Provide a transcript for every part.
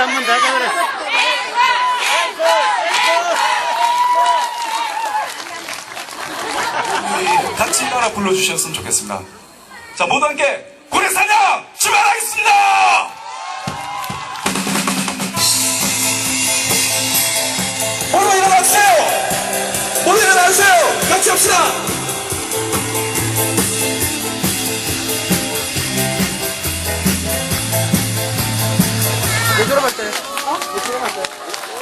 한 번 더 하자 그래. 같이 따라 불러주셨으면 좋겠습니다. 자, 모두 함께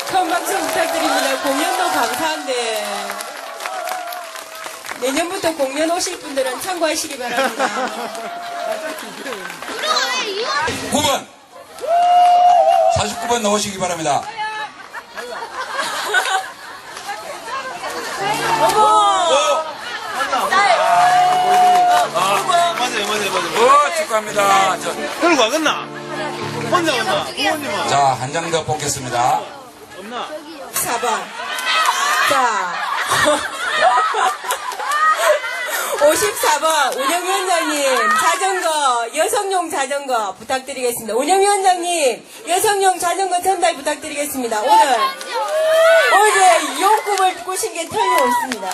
큰 박수 부탁드립니다. 공연도 감사한데 내년부터 공연 오실 분들은 참고하시기 바랍니다. 9번 49번 나오시기 바랍니다. 맞아요, 맞아요, 맞아요. 어, 축하합니다. 저, 끌고 가겠나? 혼자? 부모님은? 자, 한 장 더 뽑겠습니다. 없나? 4번. 자. 54번 운영위원장님 자전거 여성용 자전거 부탁드리겠습니다. 운영위원장님 여성용 자전거 전달 부탁드리겠습니다. 오늘 어제 이 꿈을 꾸신 게 틀림없습니다.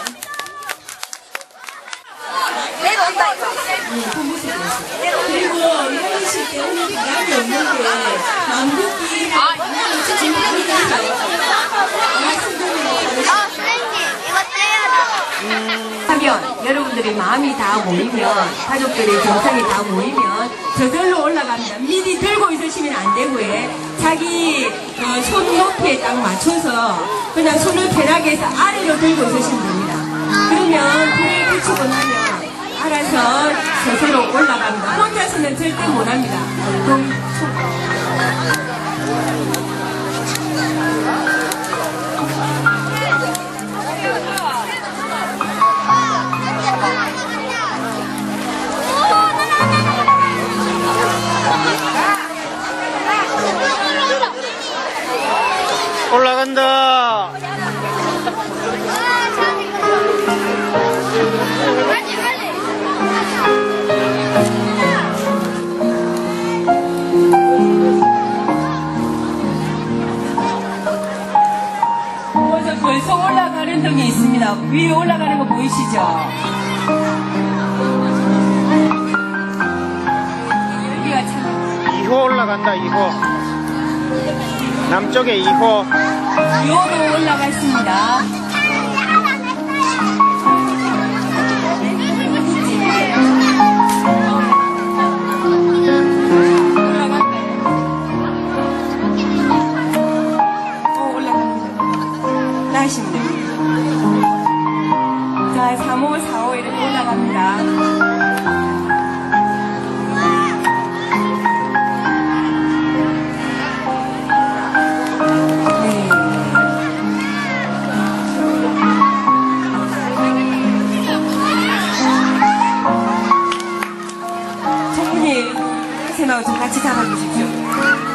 그리고 이러실 때 오늘 부담이 하면 여러분들이 마음이 다 모이면 가족들의 정성이 다 모이면 저절로 올라갑니다. 미리 들고 있으시면 안 되고요. 자기 어, 손 높이에 딱 맞춰서 그냥 손을 편하게 해서 아래로 들고 있으시면 됩니다. 그러면 불을 붙이고 나면 알아서 저절로 올라갑니다. 혼자서는 절대 못합니다. 올라간다. 벌써 올라가는 등이 있습니다. 위에 올라가는 거 보이시죠? 여기가 참 2호 올라간다, 2호. 남쪽에 2호. 요도 올라갔습니다. 올라갔네. 어, 올라갑니다. 나시면 됩니다. 자, 3호, 4호 이렇게 올라갑니다. 생님하고 좀 같이 잡아주십시오.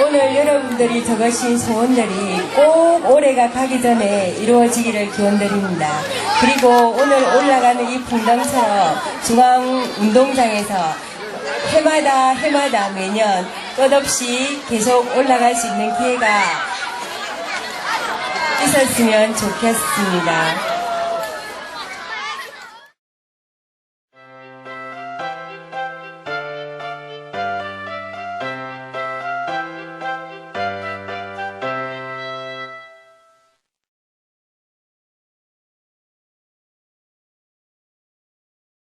오늘 여러분들이 적으신 소원들이 꼭 올해가 가기 전에 이루어지기를 기원드립니다. 그리고 오늘 올라가는 이 풍당처럼 중앙운동장에서 해마다 해마다 매년 끝없이 계속 올라갈 수 있는 기회가 있었으면 좋겠습니다.